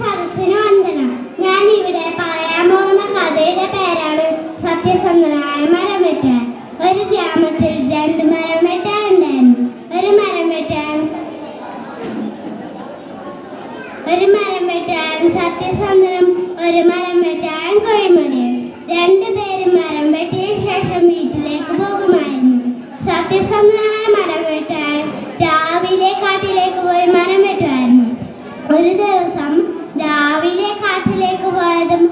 സദസ്സിന് ഞാൻ ഇവിടെ പറയാൻ പോകുന്ന കഥയുടെ പേരാണ് സത്യസന്ധനായ മരം വെട്ടാൻ ഒരു ഗ്രാമത്തിൽ രണ്ട് മരം വെട്ടാൻ ഒരു മരം വെട്ടാൻ ഒരു മരം വെട്ടാൻ സത്യസന്ധനും ഒരു മരം വെട്ടാൻ കൊയ്മടിയും രണ്ടുപേരും മരം വെട്ടിയ ശേഷം വീട്ടിലേക്ക് പോകുമായിരുന്നു. സത്യസന്ധനായ മരം വെട്ടാൻ രാവിലെ കാട്ടിലേക്ക് പോയി മരം വെട്ടുമായിരുന്നു. ഒരു ദിവസം കാട്ടിലേക്ക് പോയതും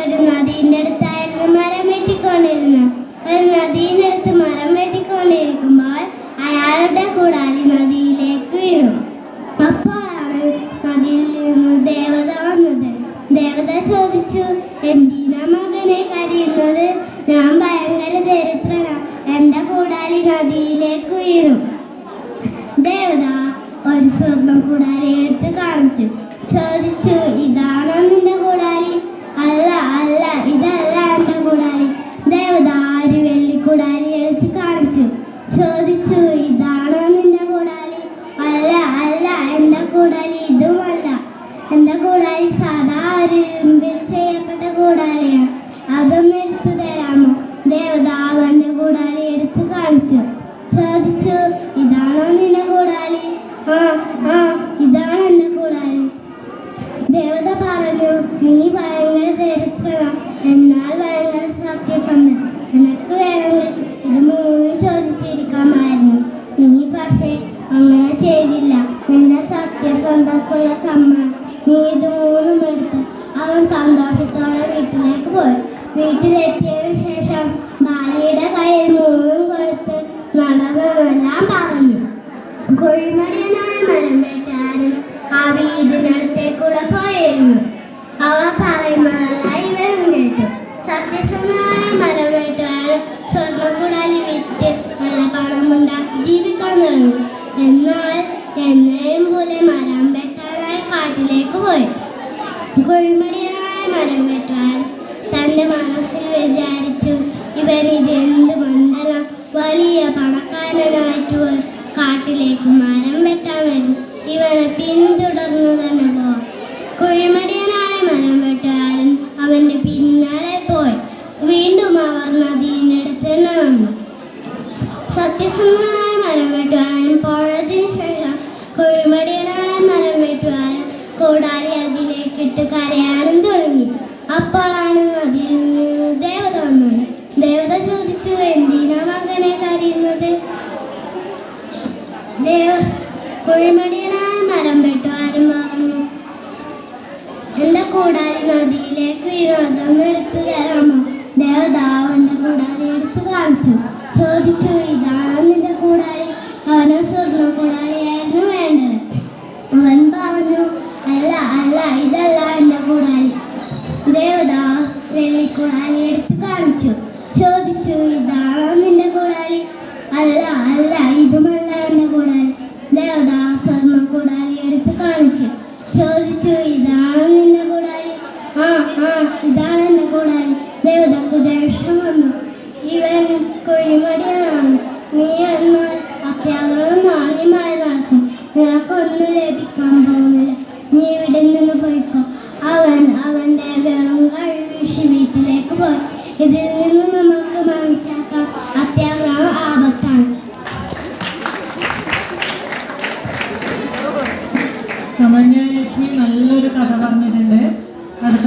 ഒരു നദീന്റെ അടുത്തായിരുന്നു മരം വെട്ടിക്കൊണ്ടിരുന്നത്. ഒരു നദീന്റെ അടുത്ത് മരം വെട്ടിക്കൊണ്ടിരിക്കുമ്പോൾ അയാളുടെ കൂടാലി നദിയിലേക്ക് വീണു. അപ്പോഴാണ് നദിയിൽ നിന്ന് ദേവത വന്നത്. ദേവത ചോദിച്ചു എന്തിനാ മകനെ കരയുന്നത്? ഞാൻ ഭയങ്കര ദരിദ്രന. എന്റെ കൂടാലി നദിയിലേക്ക് വീണു. ദേവത ഒരു സ്വർണം കൂടാലി എടുത്ത് കാണിച്ചു. ചോദിച്ചു എന്റെ കൂടാലി സാധാ ഒരു ഇരുമ്പിൽ ചെയ്യപ്പെട്ട കൂടാലിയാണ്. അതൊന്ന് എടുത്തു തരാമോ? ദേവതാവന്റെ കൂടാലി എടുത്ത് കാണിച്ചു. ചോദിച്ചു ഇതാണോ നിന്റെ കൂടാലി? ആ ആ ഇതാണ് എന്റെ കൂടാലി. ദേവത പറഞ്ഞു നീ ഭയങ്കര ദരിദ്രനാണ് എന്നാൽ ഭയങ്കര സത്യസന്ധ നിനക്ക് വേണമെങ്കിൽ സന്തോഷത്തോടെ വീട്ടിലേക്ക് പോയി. വീട്ടിലെത്തിയതിനു ശേഷം ഭാര്യയുടെ കയ്യിൽ മൂന്നും കൊടുത്ത് നടന്നതെല്ലാം പറഞ്ഞു. കുഴിമടിയനായ മരം വെട്ടാനും ആ വീടിനടുത്തേക്കൂടെ പോയിരുന്നു. അവർ പറയുന്നതെല്ലാം ഇവരും കേട്ടു. സത്യസന്ധനായ സ്വർണം കൂടാലി വിറ്റ് നല്ല പണമുണ്ടാക്കി ജീവിക്കാൻ തുടങ്ങി. എന്നാൽ എന്നേയും പോലെ മരം വെട്ടാനായി കാട്ടിലേക്ക് പോയി. കുഴിമടിയനായ മരം വെട്ടാൻ തന്റെ മനസ്സിൽ വിചാരിച്ചു. ഇവൻ ഇത് എന്ത് മണ്ഡലം വലിയ പണക്കാരനായിട്ട് കാട്ടിലേക്ക് മരം വെട്ടാൻ വരും. ഇവനെ പിന്തുടർന്നു തന്നെ പോവാം കുഴിമടിയനായ മരം വെട്ടുകാരൻ അവന്റെ പിന്നാലെ പോയി. വീണ്ടും അവർ നദീനടുത്ത് തന്നെ വന്നു സത്യസന്ധനായ മരം വെട്ടുവാനും ദേവ കുഴിമടിയനായ മരം വെട്ടുവാനും പറഞ്ഞു എന്റെ കൂടാലി നദിയിലേക്ക് വീണു അതൊന്ന് എടുത്തു തരാമോ ദേവതാവന്റെ കൂടാലി എടുത്തു കാണിച്ചു. ചോദിച്ചു ഇതാണോ നിന്റെ കൂടാലി? അവന് സ്വർണ പറഞ്ഞു അല്ല അല്ല ഇതല്ല എന്റെ കൂടാലി. ദേവത വെള്ളിക്കൂടാലി എടുത്ത് കാണിച്ചു. ചോദിച്ചു ഇതാണോ നിന്റെ കൂടാലി? അല്ല അല്ല ഇതുമല്ല കാണിച്ചു. ചോദിച്ചു ഇതാണ് നിന്റെ കൂടാരി ആ ആ ഇതാണ് എന്റെ കൂടാരി ദേവതക്ക് ദേഷ്യം വന്നു. ഇവൻ കുഴിമടിയാണ്. നീ എന്നാൽ അത്യാഗ്രഹം നാണ്യമായി നടക്കും നിനക്കൊന്നും ലഭിക്കാൻ പോകുന്നില്ല. നീ ഇവിടെ നിന്ന് പോയിക്കോ. അവൻ അവന്റെ വെറും കഴിവീശി വീട്ടിലേക്ക് പോയി. ഇതിൽ നിന്ന് നമുക്ക് മനസ്സിലാക്കാം അത്യാഗ്രഹം നല്ലൊരു കഥ പറഞ്ഞിട്ടുണ്ട്. അടുത്ത